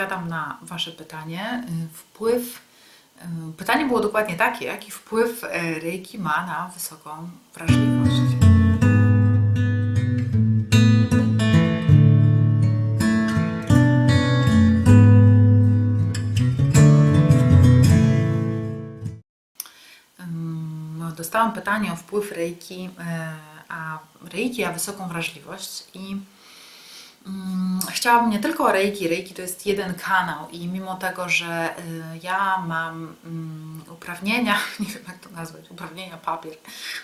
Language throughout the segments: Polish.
odpowiadam na Wasze pytanie. Y, Wpływ. y, Pytanie było dokładnie takie, jaki wpływ e, Reiki ma na wysoką wrażliwość. No, Dostałam pytanie o wpływ Reiki, a Reiki, a wysoką wrażliwość i chciałabym nie tylko o Reiki, Reiki to jest jeden kanał i mimo tego, że y, ja mam mm, uprawnienia, nie wiem jak to nazwać, uprawnienia papier,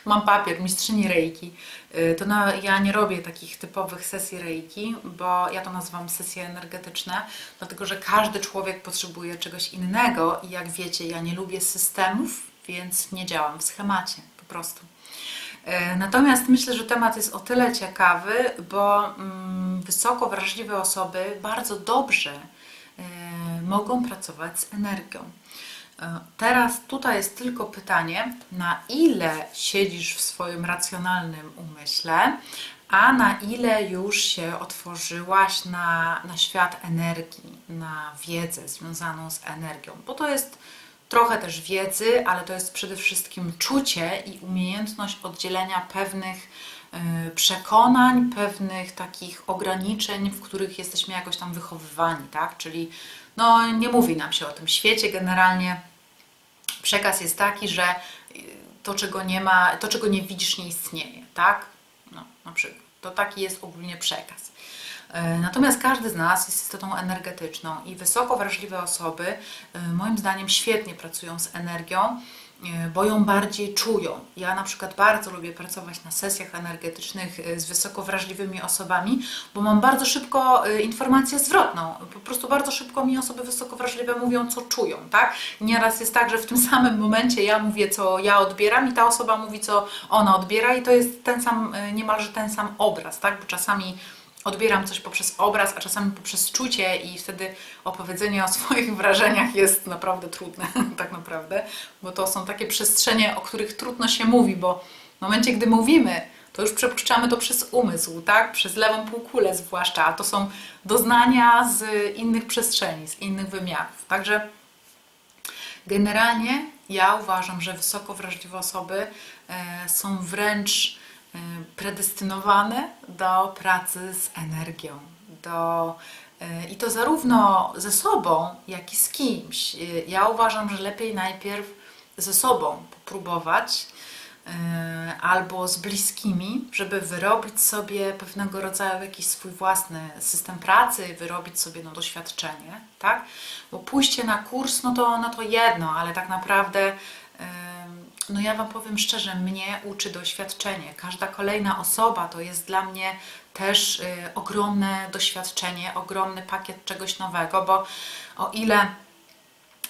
mam papier mistrzyni Reiki, y, to no, ja nie robię takich typowych sesji Reiki, bo ja to nazywam sesje energetyczne, dlatego że każdy człowiek potrzebuje czegoś innego i jak wiecie, ja nie lubię systemów, więc nie działam w schemacie po prostu. E, Natomiast myślę, że temat jest o tyle ciekawy, bo mm, wysoko wrażliwe osoby bardzo dobrze e, mogą pracować z energią. E, Teraz tutaj jest tylko pytanie, na ile siedzisz w swoim racjonalnym umyśle, a na ile już się otworzyłaś na, na świat energii, na wiedzę związaną z energią, bo to jest trochę też wiedzy, ale to jest przede wszystkim czucie i umiejętność oddzielenia pewnych y, przekonań, pewnych takich ograniczeń, w których jesteśmy jakoś tam wychowywani, tak? Czyli no, nie mówi nam się o tym świecie generalnie. Przekaz jest taki, że y, to, czego nie ma, to, czego nie widzisz, nie istnieje, tak? No, na przykład. To taki jest ogólnie przekaz. E, Natomiast każdy z nas jest istotą energetyczną i wysoko wrażliwe osoby, e, moim zdaniem, świetnie pracują z energią, e, bo ją bardziej czują. Ja na przykład bardzo lubię pracować na sesjach energetycznych z wysoko wrażliwymi osobami, bo mam bardzo szybko informację zwrotną. Po prostu bardzo szybko mi osoby wysoko wrażliwe mówią, co czują, tak? Nieraz jest tak, że w tym samym momencie ja mówię, co ja odbieram i ta osoba mówi, co ona odbiera i to jest ten sam, niemalże ten sam obraz, tak? Bo czasami odbieram coś poprzez obraz, a czasami poprzez czucie i wtedy opowiedzenie o swoich wrażeniach jest naprawdę trudne, tak naprawdę, bo to są takie przestrzenie, o których trudno się mówi, bo w momencie, gdy mówimy, to już przepuszczamy to przez umysł, tak? Przez lewą półkulę zwłaszcza, a to są doznania z innych przestrzeni, z innych wymiarów. Także generalnie ja uważam, że wysoko wrażliwe osoby e, są wręcz predestynowane do pracy z energią, do, e, i to zarówno ze sobą, jak i z kimś. E, Ja uważam, że lepiej najpierw ze sobą popróbować e, albo z bliskimi, żeby wyrobić sobie pewnego rodzaju jakiś swój własny system pracy, wyrobić sobie no, doświadczenie, tak? Bo pójście na kurs, no to, no to jedno, ale tak naprawdę no ja Wam powiem szczerze, mnie uczy doświadczenie. Każda kolejna osoba to jest dla mnie też y, ogromne doświadczenie, ogromny pakiet czegoś nowego, bo o ile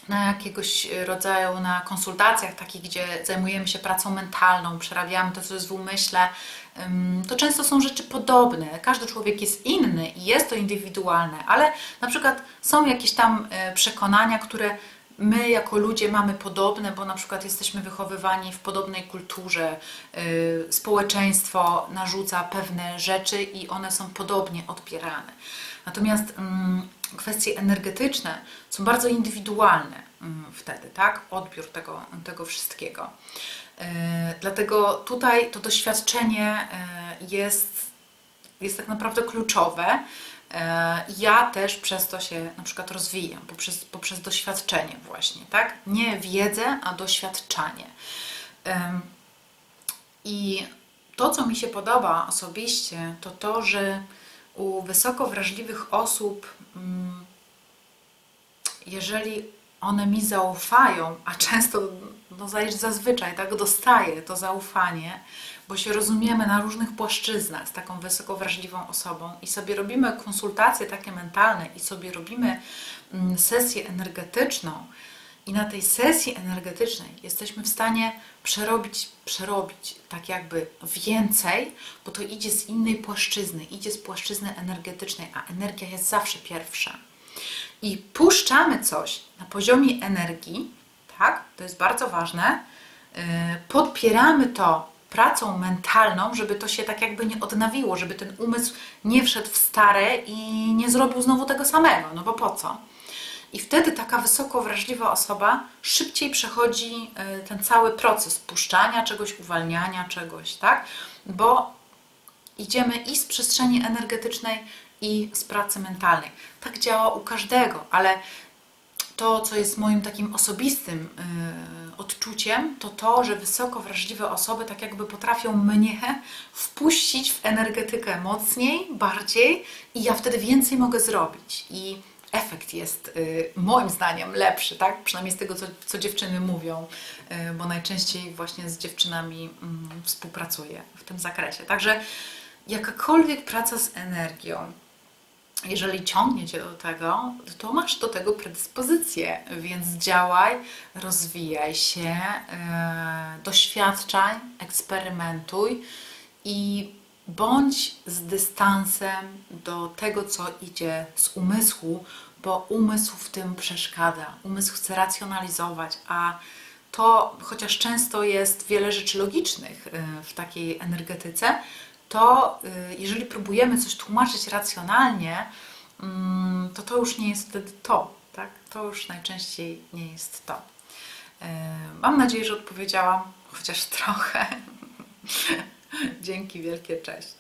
na jakiegoś rodzaju, na konsultacjach takich, gdzie zajmujemy się pracą mentalną, przerabiamy to, co jest w umyśle, to często są rzeczy podobne. Każdy człowiek jest inny i jest to indywidualne, ale na przykład są jakieś tam e, przekonania, które my jako ludzie mamy podobne, bo na przykład jesteśmy wychowywani w podobnej kulturze, y, społeczeństwo narzuca pewne rzeczy i one są podobnie odbierane. Natomiast mm, kwestie energetyczne są bardzo indywidualne mm, wtedy, tak? Odbiór tego, tego wszystkiego. Y, Dlatego tutaj to doświadczenie y, jest, jest tak naprawdę kluczowe. E, Ja też przez to się na przykład rozwijam, poprzez, poprzez doświadczenie właśnie, tak? Nie wiedzę, a doświadczanie. I to, co mi się podoba osobiście, to to, że u wysoko wrażliwych osób, mm, jeżeli one mi zaufają, a często, no zaj- zazwyczaj tak dostaję to zaufanie, bo się rozumiemy na różnych płaszczyznach z taką wysoko wrażliwą osobą i sobie robimy konsultacje takie mentalne i sobie robimy mm, sesję energetyczną i na tej sesji energetycznej jesteśmy w stanie przerobić, przerobić tak jakby więcej, bo to idzie z innej płaszczyzny, idzie z płaszczyzny energetycznej, a energia jest zawsze pierwsza. I puszczamy coś na poziomie energii, tak, to jest bardzo ważne, yy, podpieramy to pracą mentalną, żeby to się tak jakby nie odnawiło, żeby ten umysł nie wszedł w stare i nie zrobił znowu tego samego, no bo po co? I wtedy taka wysoko wrażliwa osoba szybciej przechodzi y, ten cały proces puszczania czegoś, uwalniania czegoś, tak? Bo idziemy i z przestrzeni energetycznej, i z pracy mentalnej. Tak działa u każdego, ale to, co jest moim takim osobistym y, odczuciem, to to, że wysoko wrażliwe osoby tak jakby potrafią mnie wpuścić w energetykę mocniej, bardziej i ja wtedy więcej mogę zrobić. I efekt jest y, moim zdaniem lepszy, tak? Przynajmniej z tego, co, co dziewczyny mówią, y, bo najczęściej właśnie z dziewczynami mm, współpracuję w tym zakresie. Także jakakolwiek praca z energią, jeżeli ciągnie Cię do tego, to masz do tego predyspozycję, więc działaj, rozwijaj się, e, doświadczaj, eksperymentuj i bądź z dystansem do tego, co idzie z umysłu, bo umysł w tym przeszkadza. Umysł chce racjonalizować, a to, chociaż często jest wiele rzeczy logicznych e, w takiej energetyce, to y, jeżeli próbujemy coś tłumaczyć racjonalnie, mm, to to już nie jest wtedy to, tak? To już najczęściej nie jest to. Y, Mam nadzieję, że odpowiedziałam chociaż trochę. Dzięki wielkie, cześć.